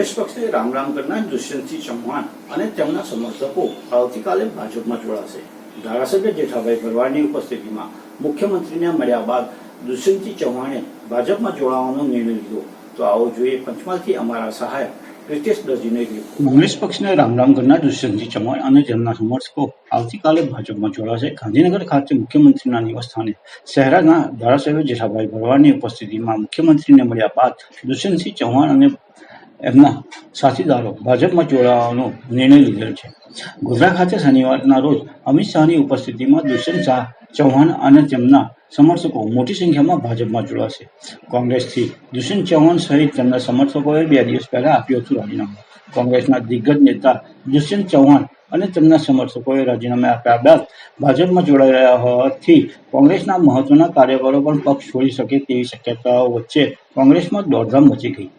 રામ રામ કરનાર દુષ્યંતસિંહ ચૌહાણ અને તેમના સમર્થકો આવતીકાલે ભાજપમાં જોડાશે. ધારાસભ્ય જેઠાભાઈ ભરવાડની ઉપસ્થિતિમાં મુખ્યમંત્રીને મળ્યા બાદ દુષ્યંતસિંહ ચૌહાણે ભાજપમાં જોડાવાનો નિર્ણય લીધો. તો આવો જોઈએ પંચમહાલથી અમારા સહાયક પ્રિતેશ દરજીને કોંગ્રેસ પક્ષને રામ રામ કરનાર દુષ્યંતસિંહ ચૌહાણ અને તેમના સમર્થકો આવતીકાલે ભાજપમાં જોડાશે. ગાંધીનગર ખાતે મુખ્યમંત્રીના નિવાસસ્થાને શહેરના ધારાસભ્ય જેઠાભાઈ ભરવાડની ઉપસ્થિતિમાં મુખ્યમંત્રીને મળ્યા બાદ દુષ્યંતસિંહ ચૌહાણ અને એમના સાથીદારો ભાજપમાં જોડાવાનો નિર્ણય લીધેલ છે. ગોધરા ખાતે શનિવારના રોજ અમિત શાહની ઉપસ્થિતિમાં દુષ્યંત શાહ ચૌહાણ અને તેમના સમર્થકો મોટી સંખ્યામાં ભાજપમાં જોડાશે. કોંગ્રેસથી દુષ્યંત ચૌહાણ સહિત તેમના સમર્થકોએ બે દિવસ પહેલા આપ્યું હતું રાજીનામું. કોંગ્રેસના દિગ્ગજ નેતા દુષ્યંત ચૌહાણ અને તેમના સમર્થકોએ રાજીનામા આપ્યા બાદ ભાજપમાં જોડાઈ રહ્યા હોવાથી કોંગ્રેસના મહત્વના કાર્યકરો પણ પક્ષ છોડી શકે તેવી શક્યતાઓ વચ્ચે કોંગ્રેસમાં દોડધામ મચી ગઈ.